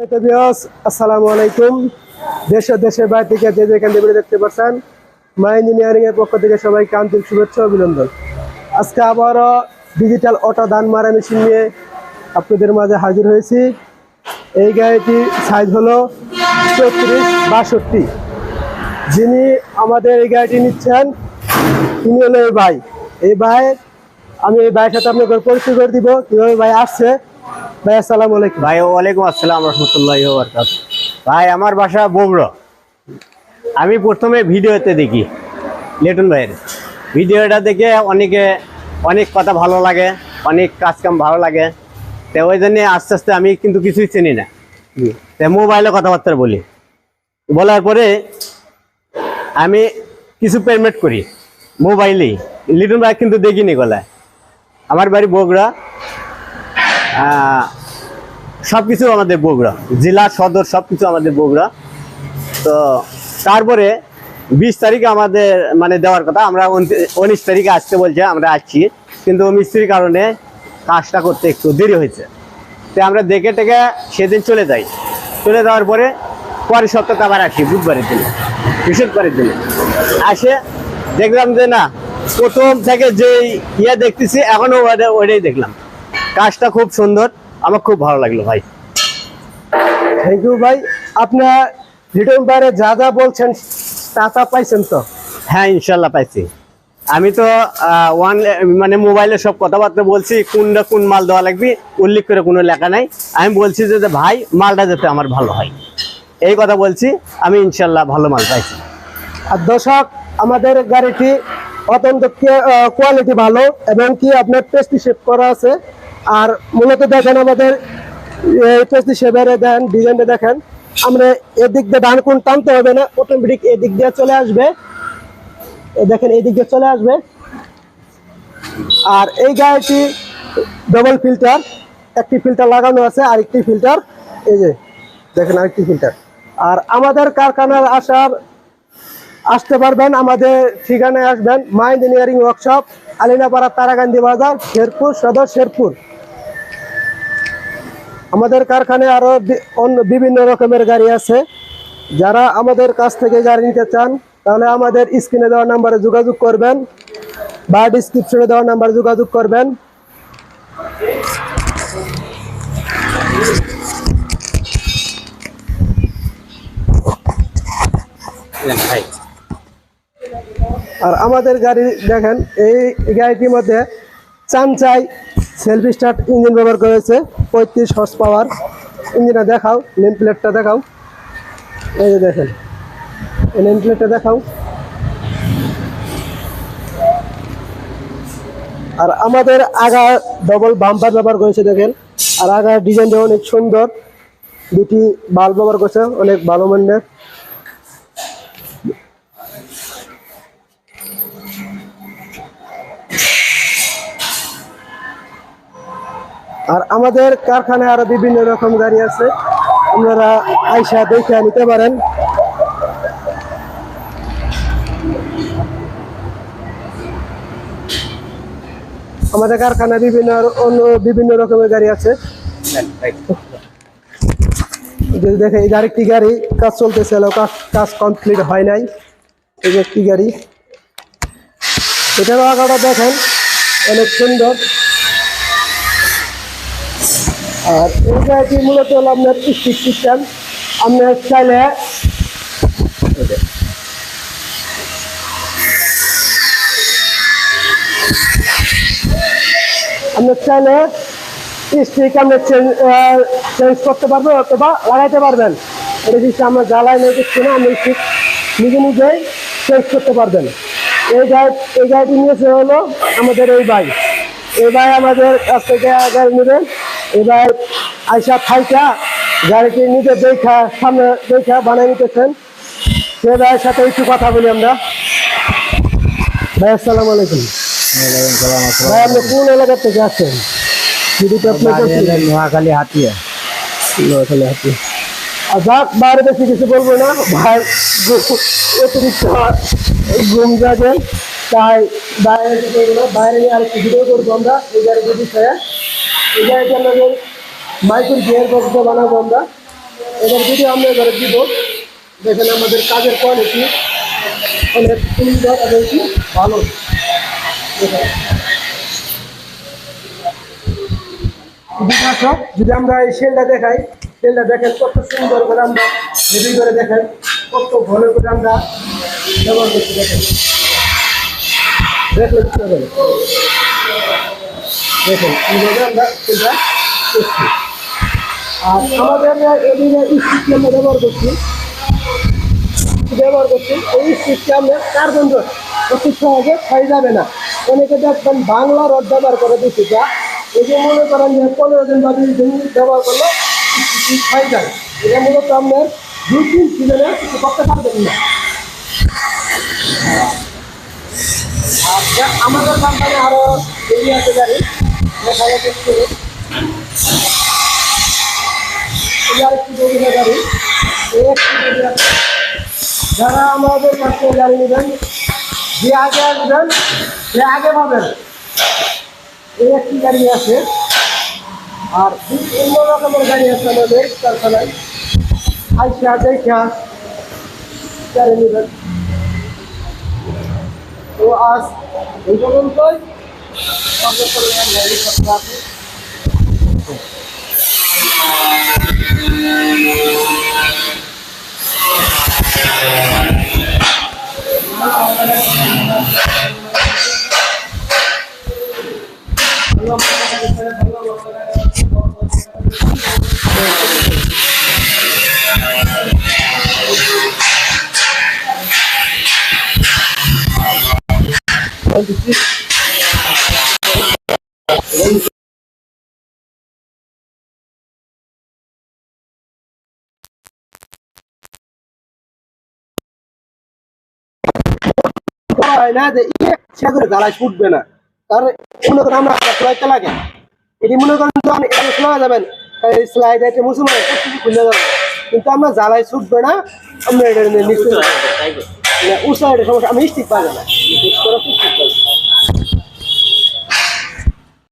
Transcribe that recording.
আসসালামু আলাইকুম। দেশ দেশের বাইরে থেকে যে যেখান দেখতে পাচ্ছেন মা ইঞ্জিনিয়ারিং এর পক্ষ থেকে সবাইকে আন্তরিক শুভেচ্ছা অভিনন্দন। আজকে আবারও ডিজিটাল অটো ধান মারা মেশিন নিয়ে আপনাদের মাঝে হাজির হয়েছি। এই গাড়িটি সাইজ হলো চৌত্রিশ বাষট্টি। যিনি আমাদের এই গাড়িটি নিচ্ছেন, তিনি হলো এই ভাই। এই ভাই, আমি এই ভাইয়ের সাথে আপনাকে পরিচয় করে দিব, কীভাবে ভাই আসছে ভাই আসসালামু আলাইকুম। ভাই ওয়ালাইকুম আসসালাম রহমতুল্লাহ বরকাত ভাই আমার বাসা বগুড়া আমি প্রথমে ভিডিওতে দেখি লেটন ভাইয়ের। ভিডিওটা দেখে অনেকে অনেক কথা ভালো লাগে অনেক কাজকাম ভালো লাগে। তো ওই জন্য আস্তে আস্তে আমি কিন্তু কিছুই চিনি না। তো মোবাইলে কথাবার্তা বলি। বলার পরে আমি কিছু পেমেন্ট করি মোবাইলেই। লিটন ভাই কিন্তু দেখিনি গলায়। আমার বাড়ি বগুড়া সবকিছু আমাদের বগুড়া, জেলা, সদর, সবকিছু আমাদের বগুড়া। তো তারপরে বিশ তারিখে আমাদের মানে দেওয়ার কথা, আমরা উনিশ তারিখে আসতে বলছে, আমরা আসছি। কিন্তু মিস্ত্রির কারণে কাজটা করতে একটু দেরি হয়েছে। তো আমরা দেখে টেকে সেদিন চলে যাই। চলে যাওয়ার পরে, পরের সপ্তাহে আবার আসি, বুধবারের দিনে, বৃহস্পতিবারের দিনে। আসে, দেখলাম যে না, প্রথম থেকে যে ইয়ে দেখতেছি, এখনও ওটা- ওইটাই দেখলাম। কাজটা খুব সুন্দর। আমার খুব ভালো লাগল ভাই। থ্যাংক ইউ ভাই। আপনার রিটার্ন বাইরে যা যা বলছেন তা তা পাইছেন তো? হ্যাঁ ইনশাল্লাহ পাইছি। আমি তো ওয়ান মানে মোবাইলে সব কথাবার্তা বলছি কোনটা কোন মাল দেওয়া লাগবে উল্লেখ করে কোনো লেখা নাই। আমি বলছি যে ভাই মালটা যাতে আমার ভালো হয়। এই কথা বলছি আমি ইনশাল্লাহ ভালো মাল পাইছি। আর দর্শক আমাদের গাড়িটি অত্যন্ত কোয়ালিটি ভালো এবং কি আপনার টেস্টি শেপ করা আছে? আর মূলত দেখেন আমাদের দেন, ডিজাইনটা দেখেন। আমরা এদিক দিয়ে ডান কোন টানতে হবে না অটোমেটিক এদিক দিয়ে চলে আসবে। দেখেন, এদিক দিয়ে চলে আসবে। আর এই গাড়িটি ডবল ফিল্টার একটি ফিল্টার লাগানো আছে, আরেকটি ফিল্টার এই যে, দেখেন আরেকটি ফিল্টার আর আমাদের কারখানার আসার, আসতে পারবেন, আমাদের ঠিকানায় আসবেন মা ইঞ্জিনিয়ারিং ওয়ার্কশপ আলিনাপাড়া তারাকান্দি বাজার, শেরপুর, সদর শেরপুর। আমাদের কারখানায় আরও বি- অন্য বিভিন্ন রকমের গাড়ি আছে। যারা আমাদের কাছ থেকে গাড়ি নিতে চান, তাহলে আমাদের স্ক্রিনে দেওয়া নাম্বারে যোগাযোগ করবেন। বা ডিসক্রিপশনে দেওয়া নাম্বারে যোগাযোগ করবেন। আর আমাদের গাড়ি দেখেন, এই গাড়িটির মধ্যে চানচাই সেলফ স্টার্ট ইঞ্জিন ব্যবহার করেছে পঁয়ত্রিশ হর্স পাওয়ার ইঞ্জিনটা দেখাও নেম প্লেটটা দেখাও। এই যে দেখেন নেম প্লেটটা দেখাও। আর আমাদের আগা ডবল বাম্পার ব্যবহার করেছে দেখেন। আর আগার ডিজাইনটা অনেক সুন্দর, দুটি বাল্ব ব্যবহার করছে, অনেক ভালো মানের। আর আমাদের কারখানায় আরও বিভিন্ন রকম গাড়ি আছে। আপনারা আইসা দেখে নিতে পারেন। আমাদের কারখানায় বিভিন্ন অন্য বিভিন্ন রকমের গাড়ি আছে। যদি দেখে এই আরেকটি গাড়ি, কাজ চলতেছে কাজ কাজ কমপ্লিট হয় নাই, এই একটি গাড়ি। এটারও আগাটা দেখেন, অনেক সুন্দর। আর এই গাড়িটি মূলত হলো আপনার স্টিক সিস্টেম আপনার চাইলে আপনার চাইলে স্টিক আপনি চেঞ্জ করতে পারবেন অথবা লাগাইতে পারবেন। এটা যদি আমরা জ্বালাই নিয়ে দিচ্ছি না আপনি স্টিক নিজে নিজেই চেঞ্জ করতে পারবেন। এই গাড়ি এই গাড়িটি নিয়েছে হলো আমাদের এই ভাই। এই ভাই আমাদের কাছ থেকে গাড়ি নেবেন। এবার আইসা থাইকা গাড়িটি নিজে দেখা সামনে দেখা বানিয়ে নিতেছেন। সে ভাইয়ের সাথে একটু কথা বলি আমরা। ভাই আসসালামু আলাইকুম। ভাই আপনি কোন এলাকা থেকে আসছেন? নোয়াখালী হাতিয়া। নোয়াখালী হাতি আর যাক বাইরে বেশি কিছু বলব না। ভাই অতিরিক্ত ঘুম যাবেন তাই বাইরে করব আমরা। এই গাড়ির বিষয়ে। আমাদের মাইকেল গিয়ার বানাবো আমরা। এদের ভিডিও আমরা এবারে দিব। দেখেন আমাদের কাজের কোয়ালিটি অনেক সুন্দর এবং কি ভালো। যদি আমরা এই সেলটা দেখাই সেলটা দেখেন কত সুন্দর করে আমরা হেভি করে দেখেন, কত ভালো করে আমরা ব্যবহার করছি দেখেন। দেখলে বুঝতে পারবেন দেখেন আমরা আর আমাদের এদিকে স্টিকটি আমরা ব্যবহার করছি। ব্যবহার করছি। এই স্টিকটি আমরা কার্বন রড অতি সহজে ক্ষয় যাবে না। অনেকে দেখবেন বাংলা রড ব্যবহার করে দিচ্ছি, যা এই মনে করেন যে পনেরো দিন বা বিশ দিন ব্যবহার করলে ক্ষয় যায় এটা মূলত আপনার দুই তিন সিজনে কিছু করতে পারবেন না। আমাদের কোম্পানি আরও এরিয়া আছে গাড়ি যারা আমাদের কাছ থেকে গাড়ি যে আগে আসবেন, সে আগে পাবেন। এই একটি গাড়ি আছে, আর অন্য রকমের গাড়ি আছে আমাদের কারখানায়। আইসা, দেখা গাড়ি নেবেন। তো আজ এই পর্যন্তই। আপনার হয় না যে ইয়ে সে করে জ্বালায় ফুটবে না। কারণ মনে করেন আমরা ফ্লাইটটা লাগে। এটি মনে করেন যখন এখানে শোনা যাবেন স্লাইড এটা মুসলমান সবকিছু খুলে যাবে। কিন্তু আমরা জ্বালায় ছুটবে না আমরা এটা নিশ্চয়ই উৎসাহ সমস্যা আমি স্টিক পাবে না। স্টিক পাবে